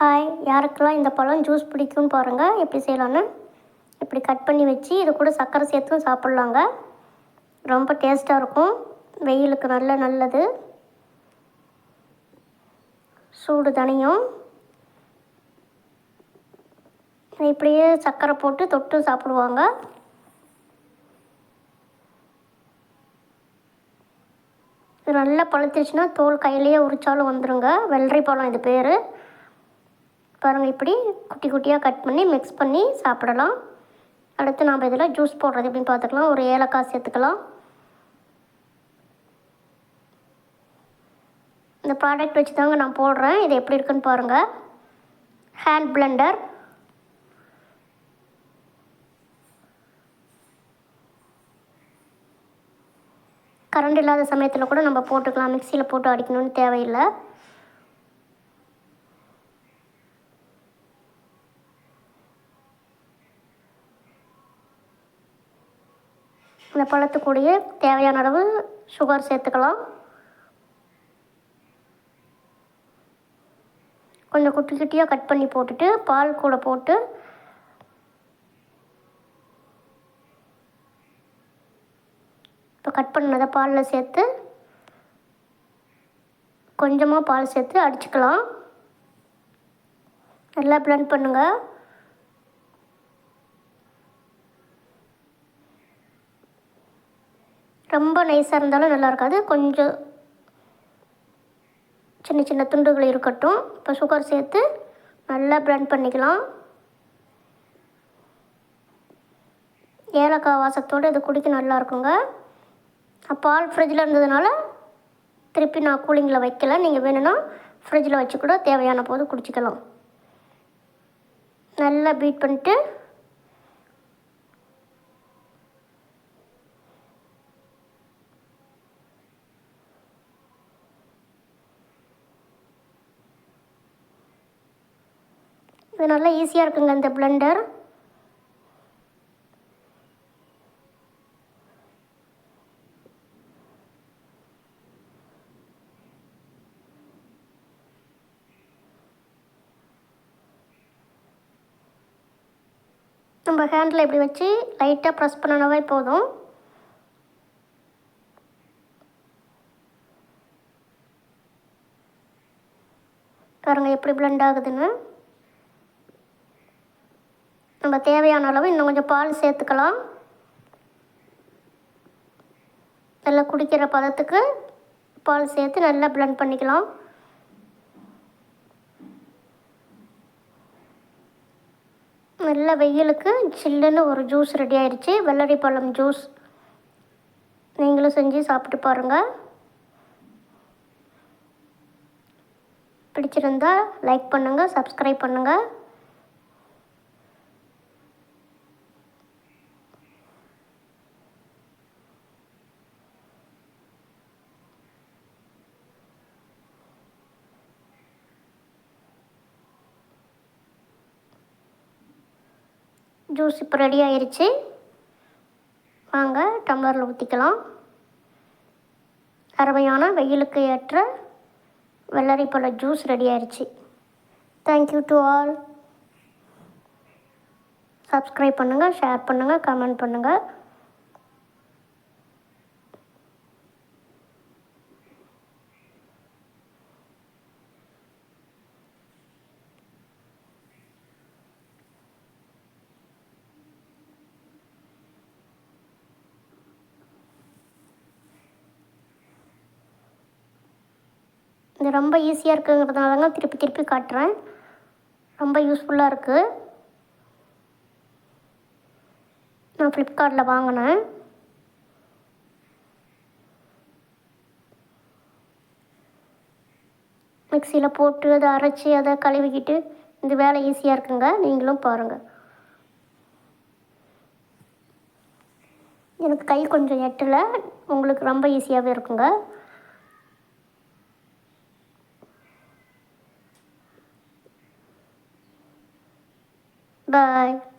Hi யாருக்கெல்லாம் இந்த பழம் ஜூஸ் பிடிக்கும்னு பாருங்கள் எப்படி செய்யலான்னு இப்படி கட் பண்ணி வச்சு இது கூட சர்க்கரை சேர்த்தும் சாப்பிட்லாங்க. ரொம்ப டேஸ்ட்டாக இருக்கும். வெயிலுக்கு நல்ல நல்லது. சூடு தனியும். இப்படியே சர்க்கரை போட்டு தொட்டு சாப்பிடுவாங்க. இது நல்லா பழுத்துச்சுன்னா தோல் கையிலேயே உரிச்சாலும் வந்துடுங்க வெள்ளரி பழம் இது பேர். பாருங்கள் இப்படி குட்டி குட்டியாக கட் பண்ணி மிக்ஸ் பண்ணி சாப்பிடலாம். அடுத்து நாம் இதில் ஜூஸ் போடுறது எப்படின்னு பார்த்துக்கலாம். ஒரு ஏலக்காய் சேர்த்துக்கலாம். இந்த ப்ராடக்ட் வச்சு தாங்க நான் போடுறேன். இது எப்படி இருக்குன்னு பாருங்கள் ஹேண்ட் பிளெண்டர் கரண்ட் இல்லாத சமயத்தில் கூட நம்ம போட்டுக்கலாம். மிக்சியில் போட்டு அடிக்கணும்னு தேவையில்லை. இந்த பழத்துக்கூடிய தேவையான அளவு சுகர் சேர்த்துக்கலாம். கொஞ்சம் குட்டி குட்டியாக கட் பண்ணி போட்டுட்டு பால் கூட போட்டு இப்போ கட் பண்ணதை பாலில் சேர்த்து கொஞ்சமாக பால் சேர்த்து அடிச்சுக்கலாம். நல்லா ப்ளண்ட் பண்ணுங்கள் ரொம்ப நைஸாக இருந்தாலும் நல்லா இருக்காது. கொஞ்சம் சின்ன சின்ன துண்டுகள் இருக்கட்டும். இப்போ சுகர் சேர்த்து நல்லா ப்ளண்ட் பண்ணிக்கலாம். ஏலக்காய் வாசத்தோடு இது குடிக்க நல்லா இருக்குங்க. பால் ஃப்ரிட்ஜில் இருந்ததுனால திருப்பி நான் கூலிங்கில் வைக்கல. நீங்கள் வேணும்னா ஃப்ரிட்ஜில் வச்சு கூட தேவையான போது குடிச்சிக்கலாம். நல்லா பீட் பண்ணிட்டு இது நல்லா ஈஸியாக இருக்குங்க இந்த பிளெண்டர் நம்ம ஹேண்டில் இப்படி வச்சு லைட்டாக ப்ரெஸ் பண்ணினாவே போதும். பாருங்கள் எப்படி பிளெண்ட் ஆகுதுன்னு. நம்ம தேவையான அளவு இன்னும் கொஞ்சம் பால் சேர்த்துக்கலாம். நல்லா குடிக்கிற பதத்துக்கு பால் சேர்த்து நல்லா பிளெண்ட் பண்ணிக்கலாம். நல்ல வெயிலுக்கு சில்லுன்னு ஒரு ஜூஸ் ரெடி ஆயிடுச்சு வெள்ளரி பழம் ஜூஸ் நீங்களும் செஞ்சு சாப்பிட்டு பாருங்கள் பிடிச்சிருந்தா லைக் பண்ணுங்கள் சப்ஸ்கிரைப் பண்ணுங்கள் ஜூஸ் இப்போ ரெடி ஆயிடுச்சு வாங்க டம்ளரில் ஊற்றிக்கலாம் அருமையான வெயிலுக்கு ஏற்ற வெள்ளரிப்பழ ஜூஸ் ரெடி ஆயிடுச்சு thank you to all subscribe பண்ணுங்கள் ஷேர் பண்ணுங்கள் கமெண்ட் பண்ணுங்கள் இது ரொம்ப ஈஸியாக இருக்குங்கிறதுனால தாங்க திருப்பி திருப்பி காட்டுறேன். ரொம்ப யூஸ்ஃபுல்லாக இருக்குது நான் ஃப்ளிப்கார்ட்டில் வாங்கினேன். மிக்சியில் போட்டு அதை அரைச்சி அதை கழுவிக்கிட்டு இந்த வேலை ஈஸியாக இருக்குங்க. நீங்களும் பாருங்கள் எனக்கு கை கொஞ்சம் எட்டலை. உங்களுக்கு ரொம்ப ஈஸியாகவே இருக்குங்க. Bye.